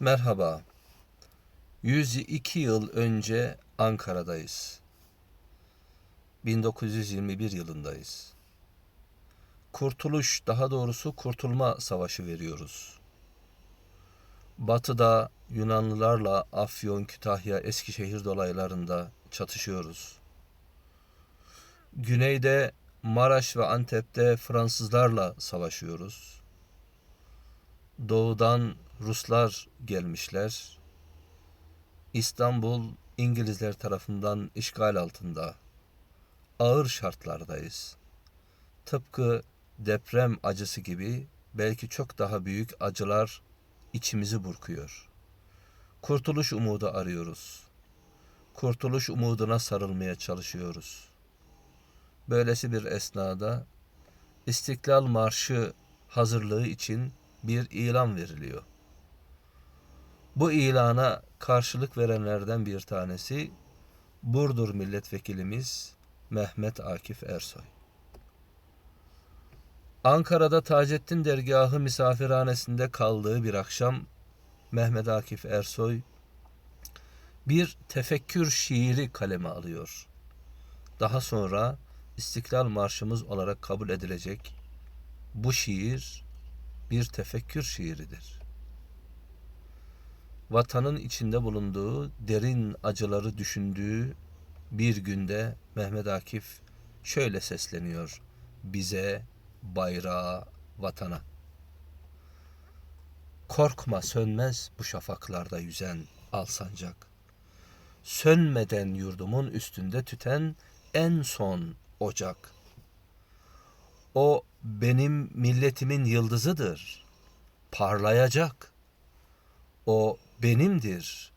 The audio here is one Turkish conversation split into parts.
Merhaba. 102 yıl önce Ankara'dayız. 1921 yılındayız. Kurtuluş, daha doğrusu Kurtulma Savaşı veriyoruz. Batı'da Yunanlılarla Afyon, Kütahya, Eskişehir dolaylarında çatışıyoruz. Güneyde Maraş ve Antep'te Fransızlarla savaşıyoruz. Doğudan Ruslar gelmişler. İstanbul İngilizler tarafından işgal altında. Ağır şartlardayız. Tıpkı deprem acısı gibi belki çok daha büyük acılar içimizi burkuyor. Kurtuluş umudu arıyoruz. Kurtuluş umuduna sarılmaya çalışıyoruz. Böylesi bir esnada İstiklal Marşı hazırlığı için bir ilan veriliyor. Bu ilana karşılık verenlerden bir tanesi Burdur milletvekilimiz Mehmet Akif Ersoy. Ankara'da Taceddin Dergahı misafirhanesinde kaldığı bir akşam Mehmet Akif Ersoy bir tefekkür şiiri kaleme alıyor. Daha sonra İstiklal Marşımız olarak kabul edilecek bu şiir bir tefekkür şiiridir. Vatanın içinde bulunduğu derin acıları düşündüğü bir günde Mehmet Akif şöyle sesleniyor bize, bayrağa, vatana. Korkma sönmez bu şafaklarda yüzen al sancak. Sönmeden yurdumun üstünde tüten en son ocak. O benim milletimin yıldızıdır. Parlayacak. O benimdir.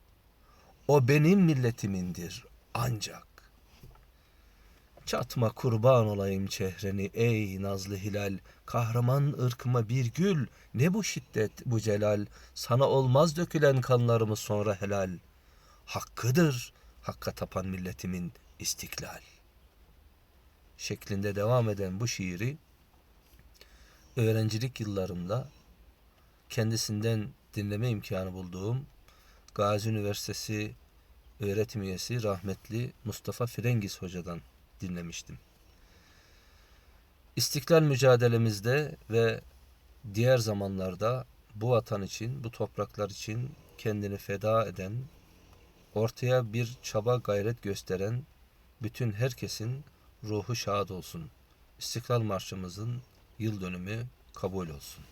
O benim milletimindir ancak. Çatma kurban olayım çehreni ey nazlı hilal. Kahraman ırkıma bir gül. Ne bu şiddet bu celal. Sana olmaz dökülen kanlarımız sonra helal. Hakkıdır hakka tapan milletimin istiklal. Şeklinde devam eden bu şiiri öğrencilik yıllarımda kendisinden dinleme imkanı bulduğum Gazi Üniversitesi öğretim üyesi rahmetli Mustafa Firengiz hocadan dinlemiştim. İstiklal mücadelemizde ve diğer zamanlarda bu vatan için, bu topraklar için kendini feda eden, ortaya bir çaba gayret gösteren bütün herkesin ruhu şad olsun. İstiklal Marşımızın yıl dönümü kabul olsun.